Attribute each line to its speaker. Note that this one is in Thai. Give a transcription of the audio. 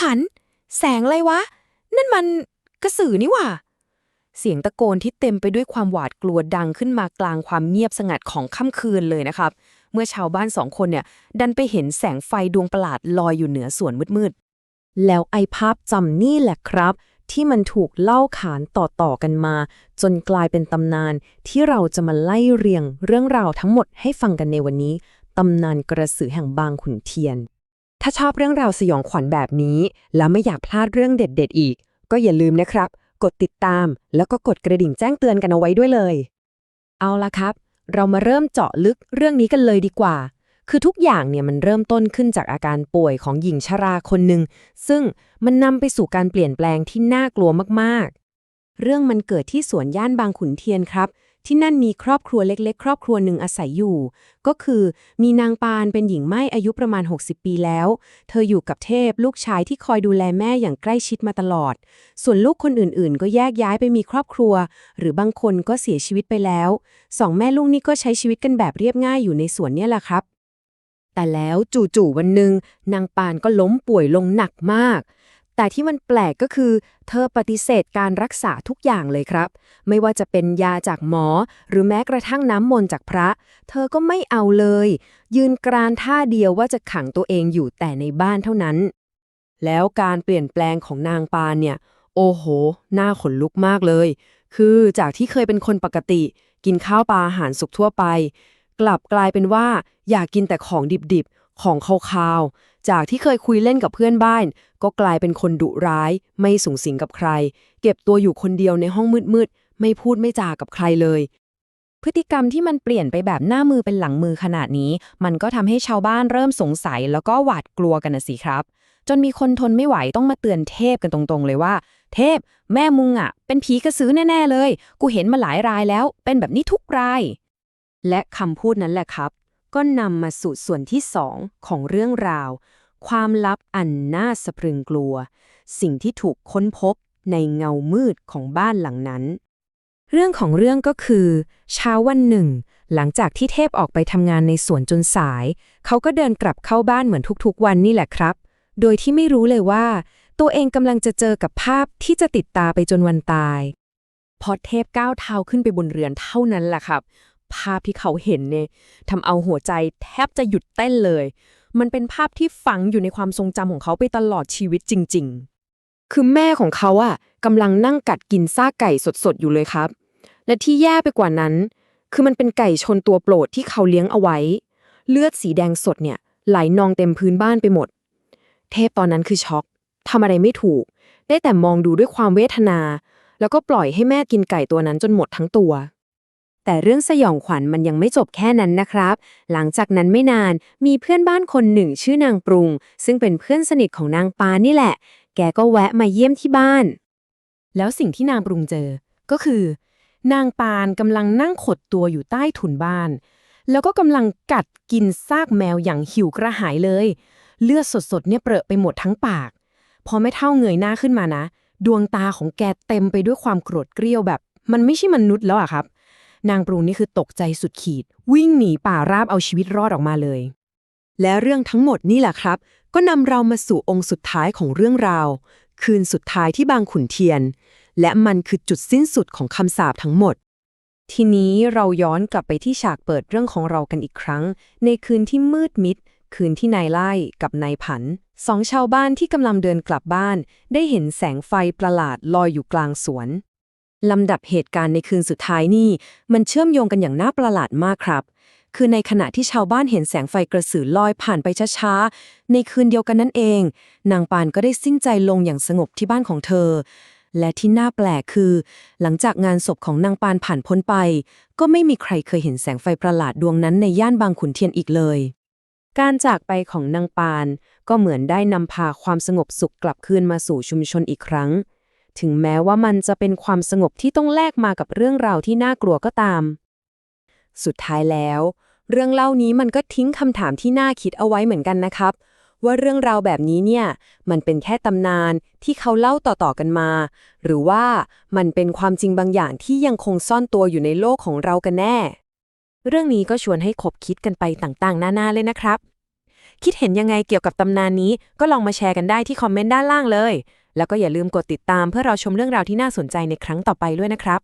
Speaker 1: ผัน แสงอะไรวะ นั่นมันกระสือนี่หว่า เสียงตะโกนที่เต็มไปด้วยความหวาดกลัวดังขึ้นมากลางความเงียบสงัดของค่ำคืนเลยนะครับ เมื่อชาวบ้านสองคนเนี่ย ดันไปเห็นแสงไฟดวงประหลาดลอยอยู่เหนือสวนมืด
Speaker 2: แล้วไอ้ภาพจำนี่แหละครับ ที่มันถูกเล่าขานต่อๆกันมา จนกลายเป็นตำนานที่เราจะมาไล่เรียงเรื่องราวทั้งหมดให้ฟังกันในวันนี้ ตำนานกระสือแห่งบางขุนเทียน ถ้าชอบเรื่องราวสยองขวัญแบบนี้ แล้วไม่อยากพลาดเรื่องเด็ด ๆ อีก ก็อย่าลืมนะครับ กดติดตาม แล้วก็กดกระดิ่งแจ้งเตือนกันเอาไว้ด้วยเลย เอาละครับ เรามาเริ่มเจาะลึกเรื่องนี้กันเลยดีกว่า คือทุกอย่างเนี่ยมันเริ่มต้นขึ้นจากอาการป่วยของหญิงชราคนหนึ่งซึ่งมันนำไปสู่การเปลี่ยนแปลงที่น่ากลัวมากๆ เรื่องมันเกิดที่สวนย่านบางขุนเทียนครับ ที่นั่นมีครอบครัวเล็กๆ ครอบครัวหนึ่งอาศัยอยู่ ก็คือมีนางปานเป็นหญิงไม้อายุประมาณ 60 ปีแล้ว เธออยู่กับเทพลูกชายที่คอยดูแลแม่อย่างใกล้ชิดมาตลอด ส่วนลูกคนอื่นๆ ก็แยกย้ายไปมีครอบครัว หรือบางคนก็เสียชีวิตไปแล้วสองแม่ลูกนี่ก็ใช้ชีวิตกันแบบเรียบง่ายอยู่ในสวนเนี่ยแหละครับ แต่แล้วจู่ๆวันหนึ่งนางปานก็ล้มป่วยลงหนักมาก แต่ที่มันแปลกก็คือ เธอปฏิเสธการรักษาทุกอย่างเลยครับ ไม่ว่าจะเป็นยาจากหมอ หรือแม้กระทั่งน้ำมนต์จากพระ เธอก็ไม่เอาเลย ยืนกรานท่าเดียวว่าจะขังตัวเองอยู่แต่ในบ้านเท่านั้น แล้วการเปลี่ยนแปลงของนางปานเนี่ย โอ้โหน่าขนลุกมากเลย คือจากที่เคยเป็นคนปกติ กินข้าวปลาอาหารสุกทั่วไป กลับกลายเป็นว่า อยากกินแต่ของดิบๆ ของคาวๆ จากที่เคยคุยเล่นกับเพื่อนบ้าน ก็กลายเป็นคนดุร้าย ไม่สูงสิงกับใคร เก็บตัวอยู่คนเดียวในห้องมืดๆ ไม่พูดไม่จากับใครเลย
Speaker 1: พฤติกรรมที่มันเปลี่ยนไปแบบหน้ามือเป็นหลังมือขนาดนี้ มันก็ทำให้ชาวบ้านเริ่มสงสัยแล้วก็หวาดกลัวกันนะสิครับ จนมีคนทนไม่ไหวต้องมาเตือนเทพกันตรงๆ เลยว่า เทพ แม่มุงอะ เป็นผีกระสือแน่ๆเลย กูเห็นมาหลายรายแล้ว เป็นแบบนี้ทุกราย
Speaker 2: และคำพูดนั้นแหละครับ ก็นำมาสู่ส่วนที่สองของเรื่องราว ความลับอันน่าสะพรึงกลัว สิ่งที่ถูกค้นพบในเงามืดของบ้านหลังนั้น เรื่องของเรื่องก็คือ เช้าวันหนึ่ง หลังจากที่เทพออกไปทำงานในสวนจนสาย เขาก็เดินกลับเข้าบ้านเหมือนทุกๆวันนี่แหละครับ โดยที่ไม่รู้เลยว่า ตัวเองกำลังจะเจอกับภาพที่จะติดตาไปจนวันตายพอเทพก้าวเท้าขึ้นไปบนเรือนเท่านั้นแหละครับ ภาพที่เขาเห็นเนี่ยทำเอาหัวใจแทบจะหยุดเต้นเลย มันเป็นภาพที่ฝังอยู่ในความทรงจำของเขาไปตลอดชีวิตจริง ๆ คือแม่ของเขาอะกำลังนั่งกัดกินซากไก่สดๆอยู่เลยครับ และที่แย่ไปกว่านั้น คือมันเป็นไก่ชนตัวโปรดที่เขาเลี้ยงเอาไว้ เลือดสีแดงสดเนี่ยไหลนองเต็มพื้นบ้านไปหมด เทพตอนนั้นคือช็อกทำอะไรไม่ถูก ได้แต่มองดูด้วยความเวทนา แล้วก็ปล่อยให้แม่กินไก่ตัวนั้นจนหมดทั้งตัว แต่เรื่องสยองขวัญมันยังไม่จบแค่นั้นนะครับ หลังจากนั้นไม่นานมีเพื่อนบ้านคนหนึ่งชื่อนางปรุง ซึ่งเป็นเพื่อนสนิทของนางปานี่แหละ แกก็แวะมาเยี่ยมที่บ้าน
Speaker 1: แล้วสิ่งที่นางปรุงเจอ ก็คือ นางปานกำลังนั่งขดตัวอยู่ใต้ถุนบ้าน แล้วก็กำลังกัดกินซากแมวอย่างหิวกระหายเลย เลือดสดๆเนี่ยเปรอะไปหมดทั้งปาก พอไม่เท่าเงยหน้าขึ้นมานะ ดวงตาของแกเต็มไปด้วยความโกรธเกรี้ยวแบบ มันไม่ใช่มนุษย์แล้วอะครับ นางปรุงนี่คือตกใจสุดขีด วิ่งหนีป่าราบเอาชีวิตรอดออกมาเลย
Speaker 2: และเรื่องทั้งหมดนี่แหละครับ ก็นำเรามาสู่องค์สุดท้ายของเรื่องราว คืนสุดท้ายที่บางขุนเทียน และมันคือจุดสิ้นสุดของคำสาปทั้งหมด ทีนี้เราย้อนกลับไปที่ฉากเปิดเรื่องของเรากันอีกครั้ง ในคืนที่มืดมิด คืนที่นายไล่กับนายผันสองชาวบ้านที่กำลังเดินกลับบ้าน ได้เห็นแสงไฟประหลาดลอยอยู่กลางสวน ลำดับเหตุการณ์ในคืนสุดท้ายนี่ มันเชื่อมโยงกันอย่างน่าประหลาดมากครับ คือในขณะที่ชาวบ้านเห็นแสงไฟกระสือลอยผ่านไปช้าๆ ในคืนเดียวกันนั่นเอง นางปานก็ได้สิ้นใจลงอย่างสงบที่บ้านของเธอ และที่น่าแปลกคือ หลังจากงานศพของนางปานผ่านพ้นไป ก็ไม่มีใครเคยเห็นแสงไฟประหลาดดวงนั้นในย่านบางขุนเทียนอีกเลยการจากไปของนางปานก็เหมือนได้นำพาความสงบสุขกลับคืนมาสู่ชุมชนอีกครั้ง ถึงแม้ว่ามันจะเป็นความสงบที่ต้องแลกมากับเรื่องราวที่น่ากลัวก็ตาม สุดท้ายแล้ว เรื่องเล่านี้มันก็ทิ้งคำถามที่น่าคิดเอาไว้เหมือนกันนะครับ ว่าเรื่องราวแบบนี้เนี่ย มันเป็นแค่ตำนานที่เขาเล่าต่อๆกันมา หรือว่ามันเป็นความจริงบางอย่างที่ยังคงซ่อนตัวอยู่ในโลกของเรากันแน่ เรื่องนี้ก็ชวนให้คบคิดกันไปต่างๆ นานาเลยนะครับ
Speaker 1: คิดเห็นยังไงเกี่ยวกับตำนานนี้ ก็ลองมาแชร์กันได้ที่คอมเมนต์ด้านล่างเลย แล้วก็อย่าลืมกดติดตามเพื่อเราชมเรื่องราวที่น่าสนใจในครั้งต่อไปด้วยนะครับ